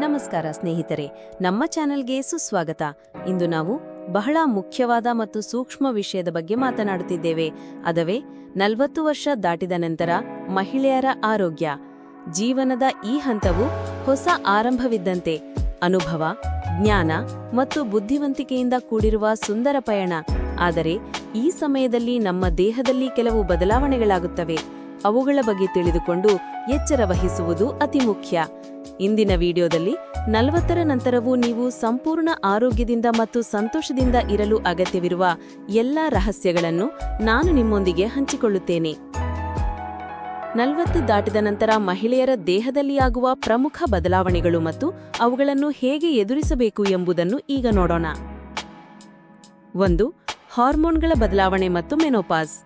ನಮಸ್ಕಾರ ಸ್ನೇಹಿತರೆ, ನಮ್ಮ ಚಾನೆಲ್ಗೆ ಸುಸ್ವಾಗತ. ಇಂದು ನಾವು ಬಹಳ ಮುಖ್ಯವಾದ ಮತ್ತು ಸೂಕ್ಷ್ಮ ವಿಷಯದ ಬಗ್ಗೆ ಮಾತನಾಡುತ್ತಿದ್ದೇವೆ. ಅದವೇ, ನಲವತ್ತು ವರ್ಷ ದಾಟಿದ ನಂತರ ಮಹಿಳೆಯರ ಆರೋಗ್ಯ. ಜೀವನದ ಈ ಹಂತವು ಹೊಸ ಆರಂಭವಿದ್ದಂತೆ. ಅನುಭವ, ಜ್ಞಾನ ಮತ್ತು ಬುದ್ಧಿವಂತಿಕೆಯಿಂದ ಕೂಡಿರುವ ಸುಂದರ ಪಯಣ. ಆದರೆ, ಈ ಸಮಯದಲ್ಲಿ ನಮ್ಮ ದೇಹದಲ್ಲಿ ಕೆಲವು ಬದಲಾವಣೆಗಳಾಗುತ್ತವೆ. ಅವುಗಳ ಬಗ್ಗೆ ತಿಳಿದುಕೊಂಡು ಎಚ್ಚರ ವಹಿಸುವುದು ಅತಿ ಮುಖ್ಯ. ಇಂದಿನ ವಿಡಿಯೋದಲ್ಲಿ ನಲವತ್ತರ ನಂತರವೂ ನೀವು ಸಂಪೂರ್ಣ ಆರೋಗ್ಯದಿಂದ ಮತ್ತು ಸಂತೋಷದಿಂದ ಇರಲು ಅಗತ್ಯವಿರುವ ಎಲ್ಲಾ ರಹಸ್ಯಗಳನ್ನು ನಾನು ನಿಮ್ಮೊಂದಿಗೆ ಹಂಚಿಕೊಳ್ಳುತ್ತೇನೆ. ನಲವತ್ತು ದಾಟಿದ ನಂತರ ಮಹಿಳೆಯರ ದೇಹದಲ್ಲಿ ಆಗುವ ಪ್ರಮುಖ ಬದಲಾವಣೆಗಳು ಮತ್ತು ಅವುಗಳನ್ನು ಹೇಗೆ ಎದುರಿಸಬೇಕು ಎಂಬುದನ್ನು ಈಗ ನೋಡೋಣ. ಒಂದು, ಹಾರ್ಮೋನ್ಗಳ ಬದಲಾವಣೆ ಮತ್ತು ಮೆನೋಪಾಸ್.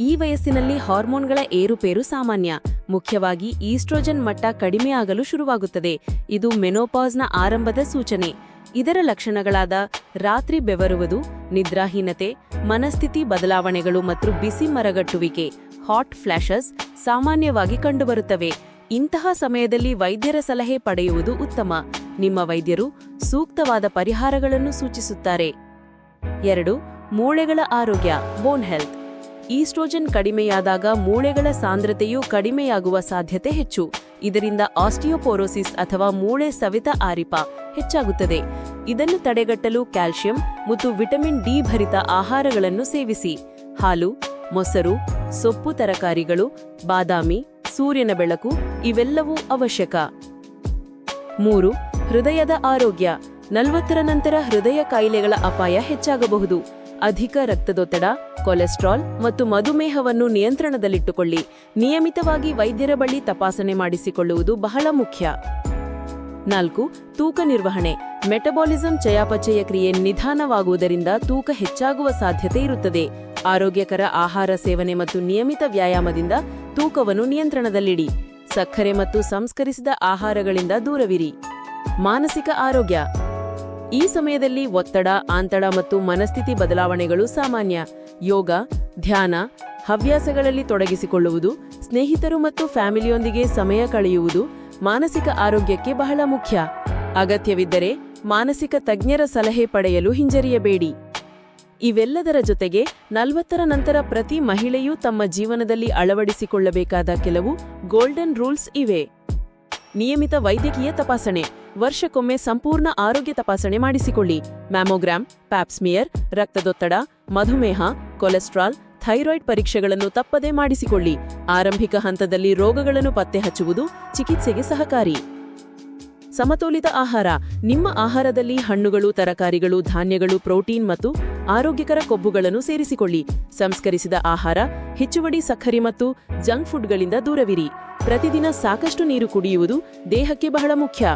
ಈ ವಯಸ್ಸಿನಲ್ಲಿ ಹಾರ್ಮೋನ್ಗಳ ಏರುಪೇರು ಸಾಮಾನ್ಯ. ಮುಖ್ಯವಾಗಿ ಈಸ್ಟ್ರೋಜನ್ ಮಟ್ಟ ಕಡಿಮೆಯಾಗಲು ಶುರುವಾಗುತ್ತದೆ. ಇದು ಮೆನೋಪಾಸ್ನ ಆರಂಭದ ಸೂಚನೆ. ಇದರ ಲಕ್ಷಣಗಳಾದ ರಾತ್ರಿ ಬೆವರುವುದು, ನಿದ್ರಾಹೀನತೆ, ಮನಸ್ಥಿತಿ ಬದಲಾವಣೆಗಳು ಮತ್ತು ಬಿಸಿ ಮರಗಟ್ಟುವಿಕೆ, ಹಾಟ್ ಫ್ಲಾಶಸ್ ಸಾಮಾನ್ಯವಾಗಿ ಕಂಡುಬರುತ್ತವೆ. ಇಂತಹ ಸಮಯದಲ್ಲಿ ವೈದ್ಯರ ಸಲಹೆ ಪಡೆಯುವುದು ಉತ್ತಮ. ನಿಮ್ಮ ವೈದ್ಯರು ಸೂಕ್ತವಾದ ಪರಿಹಾರಗಳನ್ನು ಸೂಚಿಸುತ್ತಾರೆ. ಎರಡು, ಮೂಳೆಗಳ ಆರೋಗ್ಯ ಬೋನ್ ಹೆಲ್ತ್ ಈಸ್ಟ್ರೋಜನ್ ಕಡಿಮೆಯಾದಾಗ ಮೂಳೆಗಳ ಸಾಂದ್ರತೆಯು ಕಡಿಮೆಯಾಗುವ ಸಾಧ್ಯತೆ ಹೆಚ್ಚು. ಇದರಿಂದ ಆಸ್ಟಿಯೋಪೋರೋಸಿಸ್ ಅಥವಾ ಮೂಳೆ ಸವಿತ ಆರಿಪ ಹೆಚ್ಚಾಗುತ್ತದೆ. ಇದನ್ನು ತಡೆಗಟ್ಟಲು ಕ್ಯಾಲ್ಸಿಯಂ ಮತ್ತು ವಿಟಮಿನ್ ಡಿ ಭರಿತ ಆಹಾರಗಳನ್ನು ಸೇವಿಸಿ. ಹಾಲು, ಮೊಸರು, ಸೊಪ್ಪು ತರಕಾರಿಗಳು, ಬಾದಾಮಿ, ಸೂರ್ಯನ ಬೆಳಕು ಇವೆಲ್ಲವೂ ಅವಶ್ಯಕ. ಮೂರು, ಹೃದಯದ ಆರೋಗ್ಯ. ನಲವತ್ತರ ನಂತರ ಹೃದಯ ಕಾಯಿಲೆಗಳ ಅಪಾಯ ಹೆಚ್ಚಾಗಬಹುದು. ಅಧಿಕ ರಕ್ತದೊತ್ತಡ, ಕೊಲೆಸ್ಟ್ರಾಲ್ ಮತ್ತು ಮಧುಮೇಹವನ್ನು ನಿಯಂತ್ರಣದಲ್ಲಿಟ್ಟುಕೊಳ್ಳಿ. ನಿಯಮಿತವಾಗಿ ವೈದ್ಯರ ಬಳಿ ತಪಾಸಣೆ ಮಾಡಿಸಿಕೊಳ್ಳುವುದು ಬಹಳ ಮುಖ್ಯ. ನಾಲ್ಕು, ತೂಕ ನಿರ್ವಹಣೆ. ಮೆಟಬಾಲಿಸಂ ಚಯಾಪಚಯ ಕ್ರಿಯೆ ನಿಧಾನವಾಗುವುದರಿಂದ ತೂಕ ಹೆಚ್ಚಾಗುವ ಸಾಧ್ಯತೆ ಇರುತ್ತದೆ. ಆರೋಗ್ಯಕರ ಆಹಾರ ಸೇವನೆ ಮತ್ತು ನಿಯಮಿತ ವ್ಯಾಯಾಮದಿಂದ ತೂಕವನ್ನು ನಿಯಂತ್ರಣದಲ್ಲಿಡಿ. ಸಕ್ಕರೆ ಮತ್ತು ಸಂಸ್ಕರಿಸಿದ ಆಹಾರಗಳಿಂದ ದೂರವಿರಿ. ಮಾನಸಿಕ ಆರೋಗ್ಯ. ಈ ಸಮಯದಲ್ಲಿ ಒತ್ತಡ, ಆಂತಡ ಮತ್ತು ಮನಸ್ಥಿತಿ ಬದಲಾವಣೆಗಳು ಸಾಮಾನ್ಯ. ಯೋಗ, ಧ್ಯಾನ, ಹವ್ಯಾಸಗಳಲ್ಲಿ ತೊಡಗಿಸಿಕೊಳ್ಳುವುದು, ಸ್ನೇಹಿತರು ಮತ್ತು ಫ್ಯಾಮಿಲಿಯೊಂದಿಗೆ ಸಮಯ ಕಳೆಯುವುದು ಮಾನಸಿಕ ಆರೋಗ್ಯಕ್ಕೆ ಬಹಳ ಮುಖ್ಯ. ಅಗತ್ಯವಿದ್ದರೆ ಮಾನಸಿಕ ತಜ್ಞರ ಸಲಹೆ ಪಡೆಯಲು ಹಿಂಜರಿಯಬೇಡಿ. ಇವೆಲ್ಲದರ ಜೊತೆಗೆ ನಲವತ್ತರ ನಂತರ ಪ್ರತಿ ಮಹಿಳೆಯೂ ತಮ್ಮ ಜೀವನದಲ್ಲಿ ಅಳವಡಿಸಿಕೊಳ್ಳಬೇಕಾದ ಕೆಲವು ಗೋಲ್ಡನ್ ರೂಲ್ಸ್ ಇವೆ. ನಿಯಮಿತ ವೈದ್ಯಕೀಯ ತಪಾಸಣೆ. ವರ್ಷಕ್ಕೊಮ್ಮೆ ಸಂಪೂರ್ಣ ಆರೋಗ್ಯ ತಪಾಸಣೆ ಮಾಡಿಸಿಕೊಳ್ಳಿ. ಮ್ಯಾಮೋಗ್ರಾಮ್ ಪ್ಯಾಪ್ಸ್ಮಿಯರ್ ರಕ್ತದೊತ್ತಡ, ಮಧುಮೇಹ, ಕೊಲೆಸ್ಟ್ರಾಲ್, ಥೈರಾಯ್ಡ್ ಪರೀಕ್ಷೆಗಳನ್ನು ತಪ್ಪದೇ ಮಾಡಿಸಿಕೊಳ್ಳಿ. ಆರಂಭಿಕ ಹಂತದಲ್ಲಿ ರೋಗಗಳನ್ನು ಪತ್ತೆ ಹಚ್ಚುವುದು ಚಿಕಿತ್ಸೆಗೆ ಸಹಕಾರಿ. ಸಮತೋಲಿತ ಆಹಾರ. ನಿಮ್ಮ ಆಹಾರದಲ್ಲಿ ಹಣ್ಣುಗಳು, ತರಕಾರಿಗಳು, ಧಾನ್ಯಗಳು, ಪ್ರೋಟೀನ್ ಮತ್ತು ಆರೋಗ್ಯಕರ ಕೊಬ್ಬುಗಳನ್ನು ಸೇರಿಸಿಕೊಳ್ಳಿ. ಸಂಸ್ಕರಿಸಿದ ಆಹಾರ ಹೆಚ್ಚುವಡಿ ಸಕ್ಕರೆ ಮತ್ತು ಜಂಕ್ ಫುಡ್ಗಳಿಂದ ದೂರವಿರಿ. ಪ್ರತಿದಿನ ಸಾಕಷ್ಟು ನೀರು ಕುಡಿಯುವುದು ದೇಹಕ್ಕೆ ಬಹಳ ಮುಖ್ಯ.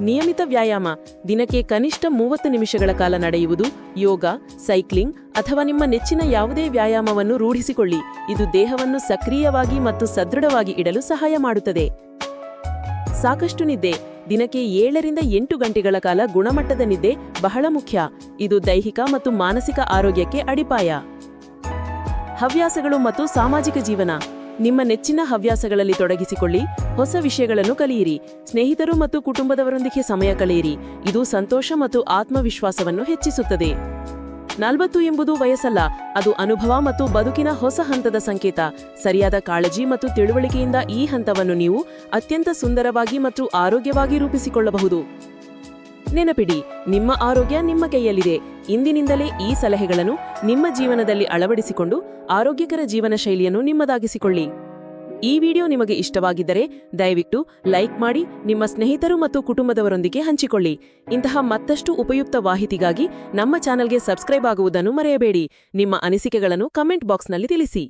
ನಿಯಮಿತ ವ್ಯಾಯಾಮ, ದಿನಕ್ಕೆ ಕನಿಷ್ಠ ಮೂವತ್ತು ನಿಮಿಷಗಳ ಕಾಲ ನಡೆಯುವುದು ಯೋಗ, ಸೈಕ್ಲಿಂಗ್ ಅಥವಾ ನಿಮ್ಮ ನೆಚ್ಚಿನ ಯಾವುದೇ ವ್ಯಾಯಾಮವನ್ನು ರೂಢಿಸಿಕೊಳ್ಳಿ. ಇದು ದೇಹವನ್ನು ಸಕ್ರಿಯವಾಗಿ ಮತ್ತು ಸದೃಢವಾಗಿ ಇಡಲು ಸಹಾಯ ಮಾಡುತ್ತದೆ. ಸಾಕಷ್ಟು ನಿದ್ದೆ ದಿನಕ್ಕೆ ಏಳರಿಂದ ಎಂಟು ಗಂಟೆಗಳ ಕಾಲ ಗುಣಮಟ್ಟದ ನಿದ್ದೆ ಬಹಳ ಮುಖ್ಯ. ಇದು ದೈಹಿಕ ಮತ್ತು ಮಾನಸಿಕ ಆರೋಗ್ಯಕ್ಕೆ ಅಡಿಪಾಯ. ಹವ್ಯಾಸಗಳು ಮತ್ತು ಸಾಮಾಜಿಕ ಜೀವನ. ನಿಮ್ಮ ನೆಚ್ಚಿನ ಹವ್ಯಾಸಗಳಲ್ಲಿ ತೊಡಗಿಸಿಕೊಳ್ಳಿ, ಹೊಸ ವಿಷಯಗಳನ್ನು ಕಲಿಯಿರಿ, ಸ್ನೇಹಿತರು ಮತ್ತು ಕುಟುಂಬದವರೊಂದಿಗೆ ಸಮಯ ಕಳೆಯಿರಿ. ಇದು ಸಂತೋಷ ಮತ್ತು ಆತ್ಮವಿಶ್ವಾಸವನ್ನು ಹೆಚ್ಚಿಸುತ್ತದೆ. ನಲವತ್ತು ಎಂಬುದು ವಯಸ್ಸಲ್ಲ, ಅದು ಅನುಭವ ಮತ್ತು ಬದುಕಿನ ಹೊಸ ಹಂತದ ಸಂಕೇತ. ಸರಿಯಾದ ಕಾಳಜಿ ಮತ್ತು ತಿಳುವಳಿಕೆಯಿಂದ ಈ ಹಂತವನ್ನು ನೀವು ಅತ್ಯಂತ ಸುಂದರವಾಗಿ ಮತ್ತು ಆರೋಗ್ಯವಾಗಿ ರೂಪಿಸಿಕೊಳ್ಳಬಹುದು. ನೆನಪಿಡಿ, ನಿಮ್ಮ ಆರೋಗ್ಯ ನಿಮ್ಮ ಕೈಯಲ್ಲಿದೆ. ಇಂದಿನಿಂದಲೇ ಈ ಸಲಹೆಗಳನ್ನು ನಿಮ್ಮ ಜೀವನದಲ್ಲಿ ಅಳವಡಿಸಿಕೊಂಡು ಆರೋಗ್ಯಕರ ಜೀವನ ಶೈಲಿಯನ್ನು ನಿಮ್ಮದಾಗಿಸಿಕೊಳ್ಳಿ. ಈ ವಿಡಿಯೋ ನಿಮಗೆ ಇಷ್ಟವಾಗಿದ್ದರೆ ದಯವಿಟ್ಟು ಲೈಕ್ ಮಾಡಿ, ನಿಮ್ಮ ಸ್ನೇಹಿತರು ಮತ್ತು ಕುಟುಂಬದವರೊಂದಿಗೆ ಹಂಚಿಕೊಳ್ಳಿ. ಇಂತಹ ಮತ್ತಷ್ಟು ಉಪಯುಕ್ತ ಮಾಹಿತಿಗಾಗಿ ನಮ್ಮ ಚಾನೆಲ್ಗೆ ಸಬ್ಸ್ಕ್ರೈಬ್ ಆಗುವುದನ್ನು ಮರೆಯಬೇಡಿ. ನಿಮ್ಮ ಅನಿಸಿಕೆಗಳನ್ನು ಕಮೆಂಟ್ ಬಾಕ್ಸ್ನಲ್ಲಿ ತಿಳಿಸಿ.